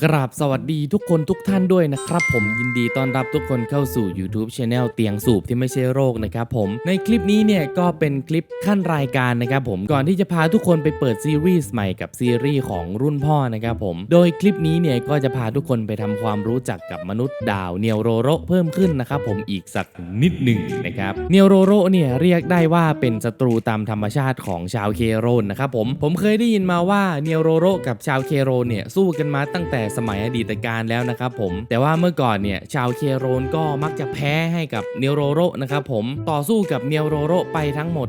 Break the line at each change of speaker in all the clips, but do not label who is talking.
กราบสวัสดีทุกคนทุกท่านด้วยนะครับผมยินดีต้อนรับทุกคนเข้าสู่ YouTube Channel เตียงสูบที่ไม่ใช่โรคนะครับผมในคลิปนี้เนี่ยก็เป็นคลิปขั้นรายการนะครับผมก่อนที่จะพาทุกคนไปเปิดซีรีส์ใหม่กับซีรีส์ของรุ่นพ่อนะครับผมโดยคลิปนี้เนี่ยก็จะพาทุกคนไปทำความรู้จักกับมนุษย์ดาวเนียวโรโรเพิ่มขึ้นนะครับผมอีกสักนิดหนึ่งนะครับเนียวโรโรเนี่ยเรียกได้ว่าเป็นศัตรูตามธรรมชาติของชาวเคโรนนะครับผมผมเคยได้ยินมาว่าเนียวโรโรกับชาวเคโรนเนี่ยสู้กันมาตั้งแต่สมัยอดีตการแล้วนะครับผมแต่ว่าเมื่อก่อนเนี่ยชาวเคโรนก็มักจะแพ้ให้กับเนโรโรนะครับผมต่อสู้กับเนโรโรไปทั้งหมด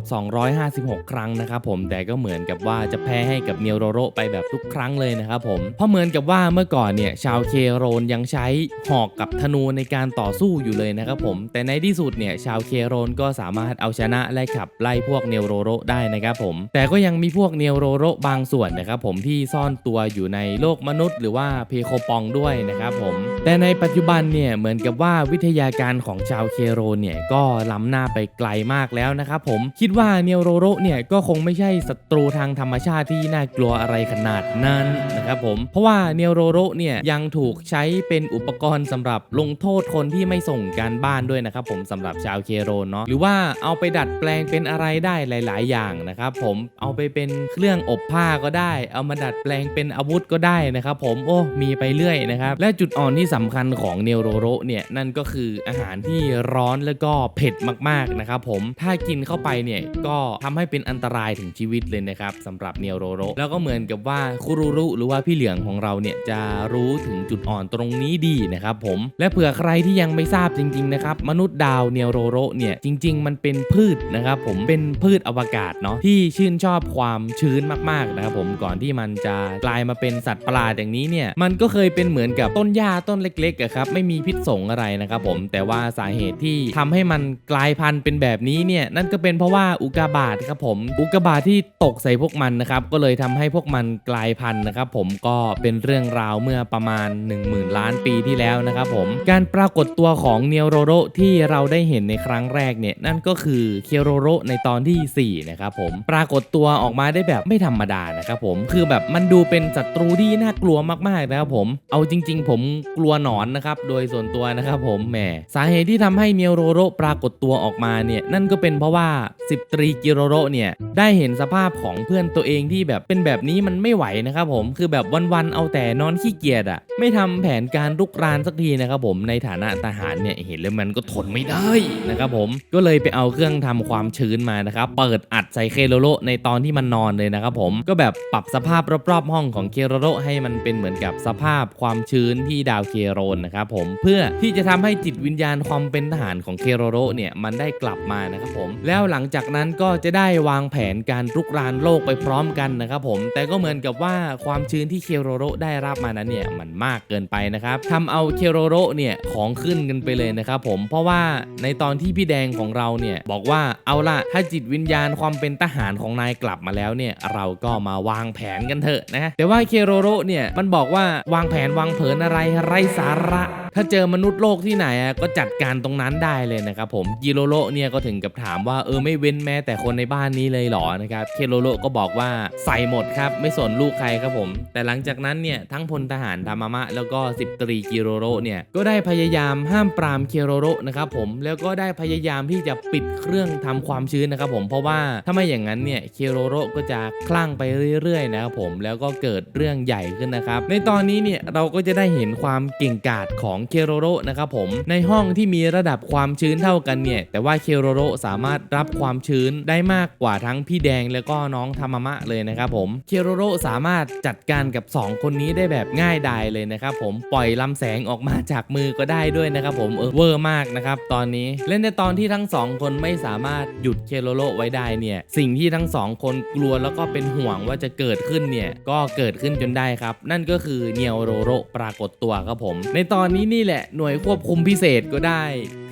256 ครั้งนะครับผมแต่ก็เหมือนกับว่าจะแพ้ให้กับเนโรโรไปแบบทุกครั้งเลยนะครับผมเพราะเหมือนกับว่าเมื่อก่อนเนี่ยชาวเคโรนยังใช้หอกกับธนูในการต่อสู้อยู่เลยนะครับผมแต่ในที่สุดเนี่ยชาวเคโรนก็สามารถเอาชนะและขับไล่พวกเนโรโรได้นะครับผมแต่ก็ยังมีพวกเนโรโรบางส่วนนะครับผมที่ซ่อนตัวอยู่ในโลกมนุษย์ หรือว่าเพโคปองด้วยนะครับผม แต่ในปัจจุบันเนี่ยเหมือนกับว่าวิทยาการของชาวเคโรเนี่ยก็ล้ำหน้าไปไกลมากแล้วนะครับผมคิดว่าเนโรโรเนี่ยก็คงไม่ใช่ศัตรูทางธรรมชาติที่น่ากลัวอะไรขนาดนั้นนะครับผมเพราะว่าเนโรโรเนี่ยยังถูกใช้เป็นอุปกรณ์สำหรับลงโทษคนที่ไม่ส่งการบ้านด้วยนะครับผมสำหรับชาวเคโรเนาะหรือว่าเอาไปดัดแปลงเป็นอะไรได้หลาย ๆ อย่างนะครับผมเอาไปเป็นเครื่องอบผ้าก็ได้ เอามาดัดแปลงเป็นอาวุธก็ได้นะครับผมโอ้มีไปเรื่อยนะครับ และจุดอ่อนที่สำคัญของเนโรโรเนี่ยนั่นก็คืออาหารที่ร้อนแล้วก็เผ็ดมากๆนะครับผมถ้ากินเข้าไปเนี่ยก็ทำให้เป็นอันตรายถึงชีวิตเลยนะครับสำหรับเนโรโรแล้วก็เหมือนกับว่าคุรุรุหรือว่าพี่เหลืองของเราเนี่ยจะรู้ถึงจุดอ่อนตรงนี้ดีนะครับผมและเผื่อใครที่ยังไม่ทราบจริงๆนะครับมนุษย์ดาวเนโรโรเนี่ยจริง ๆ มันเป็นพืชนะครับผมเป็นพืชอวกาศเนาะที่ชื่นชอบความชื้นมากๆนะครับผมก่อนที่มันจะกลายมาเป็นสัตว์ประหลาดอย่างนี้เนี่ยมันก็เคยเป็นเหมือนกับต้นหญ้าต้นเล็กๆครับไม่มีพิษสงอะไรนะครับผมแต่ว่าสาเหตุที่ทำให้มันกลายพันธุ์เป็นแบบนี้เนี่ยนั่นก็เป็นเพราะว่าอุกกาบาตครับผมอุกกาบาตที่ตกใส่พวกมันนะครับก็เลยทำให้พวกมันกลายพันธุ์นะครับผมก็เป็นเรื่องราวเมื่อประมาณ 10,000 ล้านปีที่แล้วนะครับผมการปรากฏตัวของเนียโรโรที่เราได้เห็นในครั้งแรกเนี่ยนั่นก็คือเคโรโรในตอนที่4นะครับผมปรากฏตัวออกมาได้แบบไม่ธรรมดานะครับผมคือแบบมันดูเป็นศัตรูที่น่ากลัวมากๆนะครับผม เอาจริง ๆ ผมกลัวหนอนนะครับ โดยส่วนตัวนะครับผมแหมสาเหตุที่ทำให้เนียโรโรปรากฏตัวออกมาเนี่ยนั่นก็เป็นเพราะว่าสิบตรีกิโรโรเนี่ยได้เห็นสภาพของเพื่อนตัวเองที่แบบเป็นแบบนี้มันไม่ไหวนะครับผมคือแบบวันๆเอาแต่นอนขี้เกียจอะไม่ทำแผนการรุกรานสักทีนะครับผมในฐานะทหารเนี่ยเห็นแล้วมันก็ทนไม่ได้นะครับผมก็เลยไปเอาเครื่องทำความชื้นมานะครับเปิดอัดใส่เคโรโรในตอนที่มันนอนเลยนะครับผมก็แบบปรับสภาพรอบๆห้องของเคโรโรให้มันเป็นเหมือนกับสภาพความชื้นที่ดาวเคโรนนะครับผมเพื่อที่จะทำให้จิตวิญญาณความเป็นทหารของเคโรโรเนี่ยมันได้กลับมานะครับผม แล้วหลังจากนั้นก็จะได้วางแผนการรุกรานโลกไปพร้อมกันนะครับผม แต่ก็เหมือนกับว่าความชื้นที่เคโรโรได้รับมานั้นเนี่ยมันมากเกินไปนะครับทำเอาเคโรโรเนี่ยของขึ้นกันไปเลยนะครับผมเพราะว่าในตอนที่พี่แดงของเราเนี่ยบอกว่าเอาล่ะถ้าจิตวิญญาณความเป็นทหารของนายกลับมาแล้วเนี่ยเราก็มาวางแผนกันเถอะนะแต่ว่าเคโรโรเนี่ยมันบอกว่าวางแผนวางเผินอะไรไร้สาระ ถ้าเจอมนุษย์โลกที่ไหนอะก็จัดการตรงนั้นได้เลยนะครับผมกิโรโรเนี่ยก็ถึงกับถามว่าเออไม่เว้นแม้แต่คนในบ้านนี้เลยเหรอนะครับเคโรโรก็บอกว่าใส่หมดครับไม่สนลูกใครครับผม แต่หลังจากนั้นเนี่ยทั้งพลทหารธรรมะมะแล้วก็สิบตรีกิโรโรเนี่ยก็ได้พยายามห้ามปรามเคโรโรนะครับผมแล้วก็ได้พยายามที่จะปิดเครื่องทำความชื้นนะครับผมเพราะว่าถ้าไม่อย่างนั้นเนี่ยเคโรโรก็จะคลั่งไปเรื่อยๆนะครับผมแล้วก็เกิดเรื่องใหญ่ขึ้นนะครับในตอนนี้เนี่ยเราก็จะได้เห็นความเก่งกาจของเคโรโรนะครับผม ในห้องที่มีระดับความชื้นเท่ากันเนี่ย แต่ว่าเคโรโรสามารถรับความชื้นได้มากกว่าทั้งพี่แดงแล้วก็น้องธรรมะเลยนะครับผม เคโรโรสามารถจัดการกับ 2 คนนี้ได้แบบง่ายดายเลยนะครับผม ปล่อยลำแสงออกมาจากมือก็ได้ด้วยนะครับผม เออเวอร์มากนะครับตอนนี้เล่นในตอนที่ทั้งสองคนไม่สามารถหยุดเคโรโรไว้ได้เนี่ย สิ่งที่ทั้งสองคนกลัวแล้วก็เป็นห่วงว่าจะเกิดขึ้นเนี่ย ก็เกิดขึ้นจนได้ครับ นั่นก็คือเนียวโรโรปรากฏตัวครับผม ในตอนนี้นี่แหละหน่วยควบคุมพิเศษก็ได้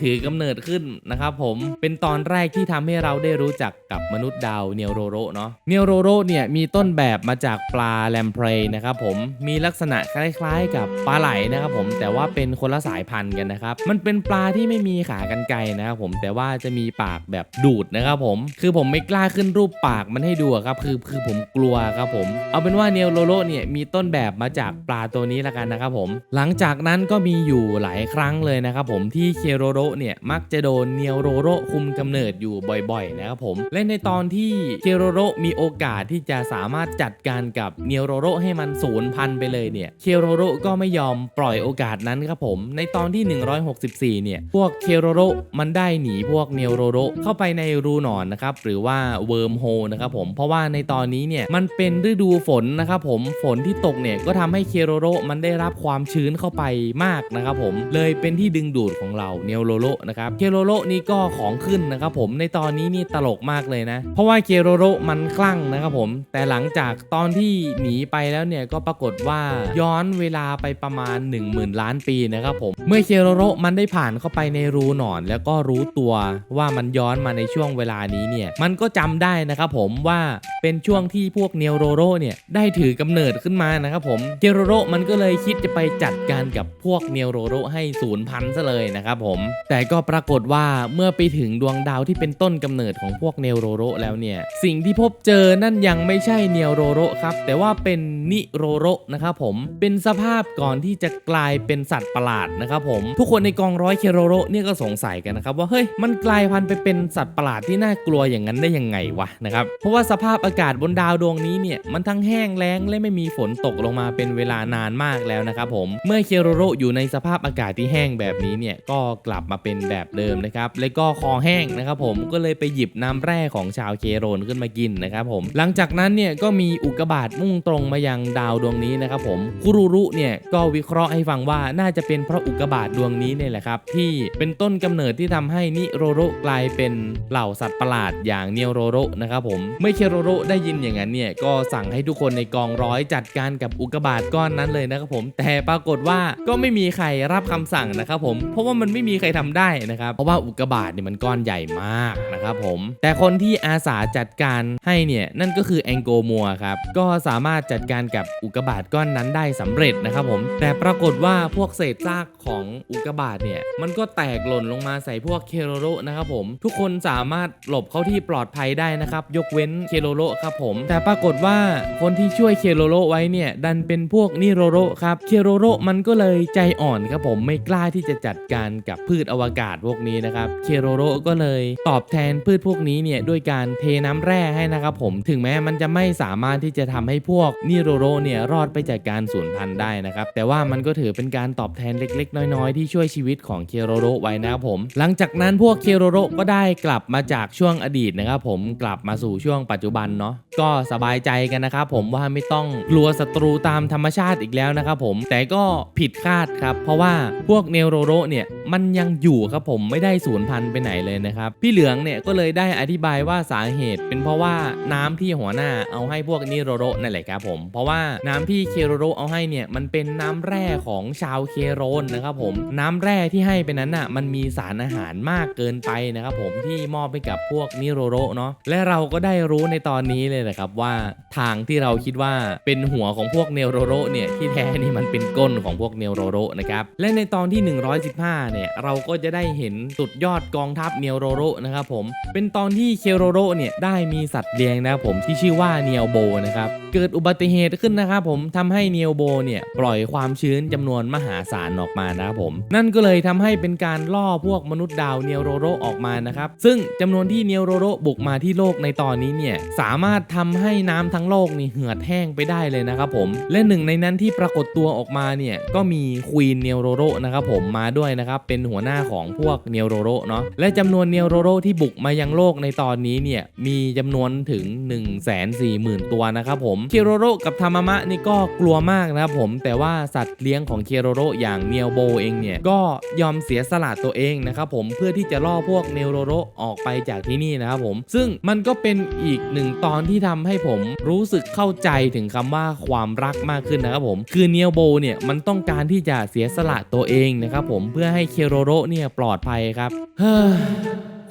ถือกำเนิดขึ้นนะครับผมเป็นตอนแรกที่ทำให้เราได้รู้จักกับมนุษย์ดาวเนโรโรเนาะเนโรโรเนี่ยมีต้นแบบมาจากปลาแลมเพรย์นะครับผมมีลักษณะคล้ายๆ กับปลาไหลนะครับผมแต่ว่าเป็นคนละสายพันธุ์กันนะครับมันเป็นปลาที่ไม่มีขากรรไกรนะครับผมแต่ว่าจะมีปากแบบดูดนะครับผมคือผมไม่กล้าขึ้นรูปปากมันให้ดูครับคือคือผมกลัวครับผม เอาเป็นว่าเนโรโรเนี่ยมีต้นแบบมาจากปลาตัวนี้ละกันนะครับผม หลังจากนั้นก็มีอยู่หลายครั้งเลยนะครับผมที่เคโรโรเนี่ยมักจะโดนเนียวโรโรคุมกำเนิดอยู่บ่อยๆนะครับผมและในตอนที่เคโรโรมีโอกาสที่จะสามารถจัดการกับเนียวโรโรให้มันสูญพันธุ์ไปเลยเนี่ยเคโรโรก็ไม่ยอมปล่อยโอกาสนั้นครับผม ในตอนที่ 164 เนี่ย พวกเคโรโรมันได้หนีพวกเนียวโรโรเข้าไปในรูหนอนนะครับหรือว่าเวิร์มโฮนะครับผมเพราะว่าในตอนนี้เนี่ยมันเป็นฤดูฝนนะครับผมฝนที่ตกเนี่ยก็ทำให้เคโรโรมันได้รับความชื้นเข้าไปมากนะครับผมเลยเป็นที่ดึงดูดของเราเนโรโรนะครับเคโรโรนี่ก็ของขึ้นนะครับผมในตอนนี้นี่ตลกมากเลยนะ เพราะว่าเคโรโรมันคลั่งนะครับผมแต่หลังจากตอนที่หนีไปแล้วเนี่ยก็ปรากฏว่าย้อนเวลาไปประมาณ 10,000 ล้านปีนะครับผมเมื่อเคโรโรมันได้ผ่านเข้าไปในรูหนอน แล้วก็รู้ตัวว่ามันย้อนมาในช่วงเวลานี้เนี่ยมันก็จำได้นะครับผมว่าเป็นช่วงที่พวกเนโรโรเนี่ยได้ถือกำเนิดขึ้นมานะครับผมเคโรโรมันก็เลยคิดจะไปจัดการกับพวกเนโโรโรให้สูญพันซะเลยนะครับผม แต่ก็ปรากฏว่าเมื่อไปถึงดวงดาวที่เป็นต้นกำเนิดของพวกเนโรโรแล้วเนี่ย สิ่งที่พบเจอนั่นยังไม่ใช่เนโรโรครับ แต่ว่าเป็นนิโรโรนะครับผม เป็นสภาพก่อนที่จะกลายเป็นสัตว์ประหลาดนะครับผม ทุกคนในกองร้อยเคโรโรเนี่ยก็สงสัยกันนะครับว่าเฮ้ยมันกลายพันธุ์ไปเป็นสัตว์ประหลาดที่น่ากลัวอย่างนั้นได้ยังไงวะนะครับ เพราะว่าสภาพอากาศบนดาวดวงนี้เนี่ยมันทั้งแห้งแล้งและไม่มีฝนตกลงมาเป็นเวลานานมากแล้วนะครับผม เมื่อเคโรโรอยู่ในสภาพอากาศที่แห้งแบบนี้เนี่ยก็กลับมาเป็นแบบเดิมนะครับ และก็คอแห้งนะครับผมก็เลยไปหยิบน้ำแร่ของชาวเคโรนขึ้นมากินนะครับผม หลังจากนั้นเนี่ยก็มีอุกกาบาตมุ่งตรงมายังดาวดวงนี้นะครับผมคุรุรุเนี่ยก็วิเคราะห์ให้ฟังว่าน่าจะเป็นเพราะอุกกาบาตดวงนี้เนี่ยแหละครับ ที่เป็นต้นกำเนิดที่ทำให้นิโรโรกลายเป็นเหล่าสัตว์ประหลาดอย่างเนโรโรนะครับผมเมื่อเคโรโรได้ยินอย่างนั้นเนี่ยก็สั่งให้ทุกคนในกองร้อยจัดการกับอุกกาบาตก้อนนั้นเลยนะครับผม แต่ปรากฏว่าก็ไม่มีใครรับคำสั่งนะครับผมเพราะว่ามันไม่มีใครทำได้นะครับเพราะว่าอุกกาบาตเนี่ยมันก้อนใหญ่มากนะครับผมแต่คนที่อาสาจัดการให้เนี่ยนั่นก็คือแองโกมัวครับก็สามารถจัดการกับอุกกาบาตก้อนนั้นได้สำเร็จนะครับผมแต่ปรากฏว่าพวกเศษซากของอุกกาบาตเนี่ยมันก็แตกหล่นลงมาใส่พวกเคโรโรนะครับผมทุกคนสามารถหลบเข้าที่ปลอดภัยได้นะครับยกเว้นเคโรโรครับผม แต่ปรากฏว่าคนที่ช่วยเคโรโรไว้เนี่ยดันเป็นพวกนิโรโรครับเคโรโรมันก็เลยใจอ่อนครับผมไม่กล้าที่จะจัดการกับพืชอวกาศพวกนี้นะครับเคโรโรก็เลยตอบแทนพืชพวกนี้เนี่ยด้วยการเทน้ำแร่ให้นะครับผมถึงแม้มันจะไม่สามารถที่จะทำให้พวกนิโรโรเนี่ยรอดไปจากการสูญพันธุ์ได้นะครับแต่ว่ามันก็ถือเป็นการตอบแทนเล็ก ๆ น้อยๆ ที่ช่วยชีวิตของเคโรโรไว้นะครับผมหลังจากนั้นพวกเคโรโรก็ได้กลับมาจากช่วงอดีตนะครับผมกลับมาสู่ช่วงปัจจุบันเนาะก็สบายใจกันนะครับผมว่าไม่ต้องกลัวศัตรูตามธรรมชาติอีกแล้วนะครับผมแต่ก็ผิดคาดครับเพราะว่าพวกเนโรโรเนี่ยมันยังอยู่ครับผมไม่ได้สูญพันธุ์ไปไหนเลยนะครับ พี่เหลืองเนี่ยก็เลยได้อธิบายว่าสาเหตุ เป็นเพราะว่าน้ำที่หัวหน้าเอาให้พวกนิโรโรนั่นแหละครับผมเพราะว่าน้ำที่เคโรโรเอาให้เนี่ยมันเป็นน้ำแร่ของชาวเคโรนนะครับผมน้ำแร่ที่ให้ไปนั้นน่ะมันมีสารอาหารมากเกินไปนะครับผมที่มอบให้กับพวกนิโรโรเนาะและเราก็ได้รู้ในตอนนี้เลยนะครับว่าทางที่เราคิดว่าเป็นหัวของพวกเนโรโรเนี่ยที่แท้นี่มันเป็นก้นของพวกเนโรโรนะครับและในตอนที่ 115 เนี่ย เราก็จะได้เห็นสุดยอดกองทัพเนโรโรนะครับผม เป็นตอนที่เคโรโรเนี่ยได้มีสัตว์เลี้ยงนะครับผมที่ชื่อว่าเนียวโบนะครับ เกิดอุบัติเหตุขึ้นนะครับผมทำให้เนียวโบเนี่ยปล่อยความชื้นจำนวนมหาศาลออกมานะครับผม นั่นก็เลยทำให้เป็นการล่อพวกมนุษย์ดาวเนียวโรโรออกมานะครับ ซึ่งจำนวนที่เนียวโรโรบุกมาที่โลกในตอนนี้เนี่ยสามารถทำให้น้ำทั้งโลกนี่เหือดแห้งไปได้เลยนะครับผม และหนึ่งในนั้นที่ปรากฏตัวออกมาเนี่ยก็มีควีนเนียวโรโรนะครับผมมาด้วยนะครับเป็นหัวหน้าของพวกเนียวโรโรเนาะและจำนวนเนียวโรโรที่บุกมายังโลกในตอนนี้เนี่ยมีจำนวนถึง 1 4 0 0 0 0 ตัวนะครับผมเคโรโรกับทามามะนี่ก็กลัวมากนะครับผมแต่ว่าสัตว์เลี้ยงของเคโรโรอย่างเนียวโบเองเนี่ยก็ยอมเสียสละตัวเองนะครับผมเพื่อที่จะล่อพวกเนโรโรออกไปจากที่นี่นะครับผม ซึ่งมันก็เป็นอีกหนึ่งตอนที่ทำให้ผมรู้สึกเข้าใจถึงคำว่าความรักมากขึ้นนะครับผม คือเนียวโบเนี่ยมันต้องการที่จะเสียสละตัวเองนะครับผมเพื่อให้เคโรโรเนี่ยปลอดภัยครับเฮ้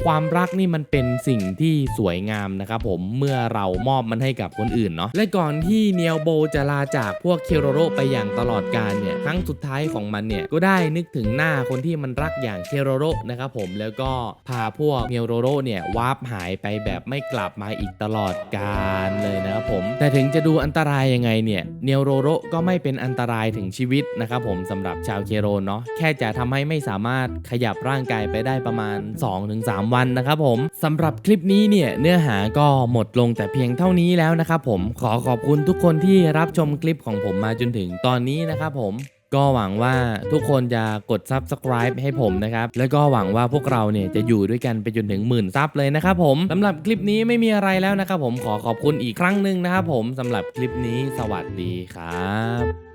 ความรักนี่มันเป็นสิ่งที่สวยงามนะครับผมเมื่อเรามอบมันให้กับคนอื่นเนาะและก่อนที่เนียวโบจะลาจากพวกเคโรโรไปอย่างตลอดกาลเนี่ยครั้งสุดท้ายของมันเนี่ยก็ได้นึกถึงหน้าคนที่มันรักอย่างเคโรโรนะครับผมแล้วก็พาพวกเนียวโรโรเนี่ยวาร์ปหายไปแบบไม่กลับมาอีกตลอดกาลเลยนะครับผม แต่ถึงจะดูอันตรายยังไงเนี่ยเนียวโรโรก็ไม่เป็นอันตรายถึงชีวิตนะครับผมสำหรับชาวเคโรเนาะแค่จะทำให้ไม่สามารถขยับร่างกายไปได้ประมาณ 2-3วันนะครับผมสำหรับคลิปนี้เนี่ยเนื้อหาก็หมดลงแต่เพียงเท่านี้แล้วนะครับผมขอขอบคุณทุกคนที่รับชมคลิปของผมมาจนถึงตอนนี้นะครับผมก็หวังว่าทุกคนจะกด subscribe ให้ผมนะครับ แล้วก็หวังว่าพวกเราเนี่ยจะอยู่ด้วยกันไปจนถึงหมื่นซับเลยนะครับผมสำหรับคลิปนี้ไม่มีอะไรแล้วนะครับผมขอขอบคุณอีกครั้งหนึ่งนะครับผมสำหรับคลิปนี้สวัสดีครับ